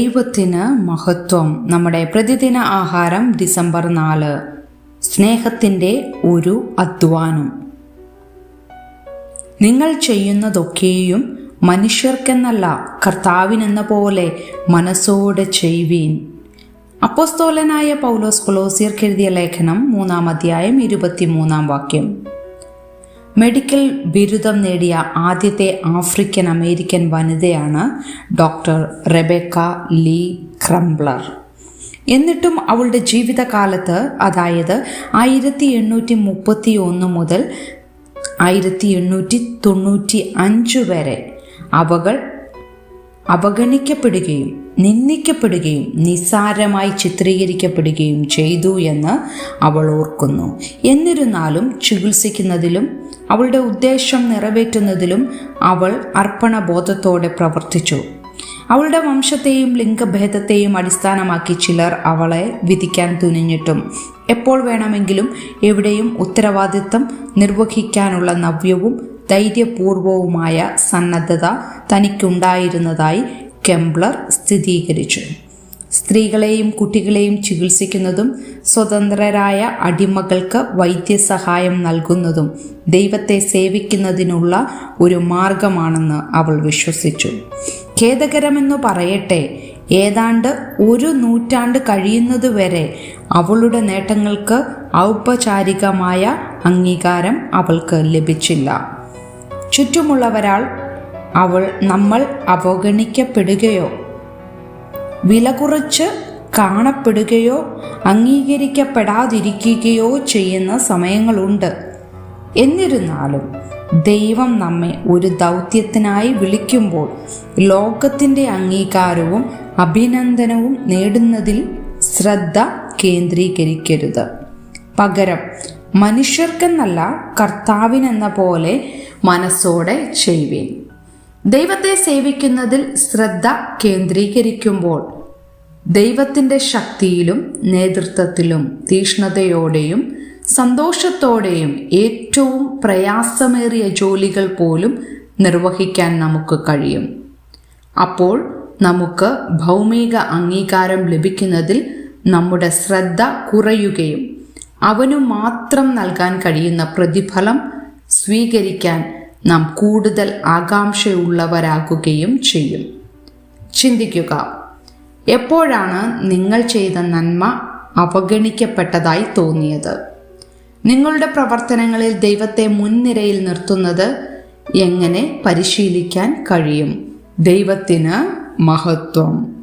ദൈവത്തിന് മഹത്വം. നമ്മുടെ പ്രതിദിന ആഹാരം ഡിസംബർ നാല്. സ്നേഹത്തിന്റെ ഒരു അധ്വാനം. നിങ്ങൾ ചെയ്യുന്നതൊക്കെയും മനുഷ്യർക്കെന്നല്ല കർത്താവിനെന്ന പോലെ മനസ്സോടെ ചെയ്യുവീൻ. അപ്പോസ്തോലനായ പൗലോസ് കൊളോസിയർക്ക് എഴുതിയ ലേഖനം മൂന്നാം അധ്യായം ഇരുപത്തിമൂന്നാം വാക്യം. മെഡിക്കൽ ബിരുദം നേടിയ ആദ്യത്തെ ആഫ്രിക്കൻ അമേരിക്കൻ വനിതയാണ് ഡോക്ടർ റെബേക്ക ലീ ക്രംബ്ലർ. എന്നിട്ടും അവളുടെ ജീവിതകാലത്ത് അതായത് ആയിരത്തി എണ്ണൂറ്റി മുപ്പത്തി ഒന്ന് മുതൽ ആയിരത്തി എണ്ണൂറ്റി തൊണ്ണൂറ്റി അഞ്ച് വരെ അവകൾ അവഗണിക്കപ്പെടുകയും നിന്ദിക്കപ്പെടുകയും നിസ്സാരമായി ചിത്രീകരിക്കപ്പെടുകയും ചെയ്തു എന്ന് അവൾ ഓർക്കുന്നു. എന്നിരുന്നാലും ചികിത്സിക്കുന്നതിലും അവളുടെ ഉദ്ദേശം നിറവേറ്റുന്നതിലും അവൾ അർപ്പണബോധത്തോടെ പ്രവർത്തിച്ചു. അവളുടെ വംശത്തെയും ലിംഗഭേദത്തെയും അടിസ്ഥാനമാക്കി ചിലർ അവളെ വിധിക്കാൻ തുനിഞ്ഞിട്ടും എപ്പോൾ വേണമെങ്കിലും എവിടെയും ഉത്തരവാദിത്തം നിർവഹിക്കാനുള്ള നവ്യവും ധൈര്യപൂർവവുമായ സന്നദ്ധത തനിക്കുണ്ടായിരുന്നതായി കെംബ്ലർ സ്ഥിരീകരിച്ചു. സ്ത്രീകളെയും കുട്ടികളെയും ചികിത്സിക്കുന്നതും സ്വതന്ത്രരായ അടിമകൾക്ക് വൈദ്യസഹായം നൽകുന്നതും ദൈവത്തെ സേവിക്കുന്നതിനുള്ള ഒരു മാർഗമാണെന്ന് അവൾ വിശ്വസിച്ചു. ഖേദകരമെന്നു പറയട്ടെ ഏതാണ്ട് ഒരു നൂറ്റാണ്ട് കഴിയുന്നതുവരെ അവളുടെ നേട്ടങ്ങൾക്ക് ഔപചാരികമായ അംഗീകാരം അവൾക്ക് ലഭിച്ചില്ല. ചുറ്റുമുള്ളവരാൾ അവൾ നമ്മൾ അവഗണിക്കപ്പെടുകയോ? വില കുറച്ച് കാണപ്പെടുകയോ അംഗീകരിക്കപ്പെടാതിരിക്കുകയോ ചെയ്യുന്ന സമയങ്ങളുണ്ട്. എന്നിരുന്നാലും ദൈവം നമ്മെ ഒരു ദൗത്യത്തിനായി വിളിക്കുമ്പോൾ ലോകത്തിന്റെ അംഗീകാരവും അഭിനന്ദനവും നേടുന്നതിൽ ശ്രദ്ധ കേന്ദ്രീകരിക്കരുത്. പകരം മനുഷ്യർക്കെന്നല്ല കർത്താവിനെന്ന പോലെ മനസ്സോടെ ചെയ്യുവേൻ. ദൈവത്തെ സേവിക്കുന്നതിൽ ശ്രദ്ധ കേന്ദ്രീകരിക്കുമ്പോൾ ദൈവത്തിന്റെ ശക്തിയിലും നേതൃത്വത്തിലും തീഷ്ണതയോടെയും സന്തോഷത്തോടെയും ഏറ്റവും പ്രയാസമേറിയ ജോലികൾ പോലും നിർവഹിക്കാൻ നമുക്ക് കഴിയും. അപ്പോൾ നമുക്ക് ഭൗമിക അംഗീകാരം ലഭിക്കുന്നതിൽ നമ്മുടെ ശ്രദ്ധ കുറയുകയും അവനു മാത്രം നൽകാൻ കഴിയുന്ന പ്രതിഫലം സ്വീകരിക്കാൻ നാം കൂടുതൽ ആകാംക്ഷയുള്ളവരാകുകയും ചെയ്യും. ചിന്തിക്കുക എപ്പോഴാണ് നിങ്ങൾ ചെയ്ത നന്മ അവഗണിക്കപ്പെട്ടതായി തോന്നിയത്? നിങ്ങളുടെ പ്രവർത്തനങ്ങളിൽ ദൈവത്തെ മുൻനിരയിൽ നിർത്തുന്നത് എങ്ങനെ പരിശീലിക്കാൻ കഴിയും? ദൈവത്തിന് മഹത്വം.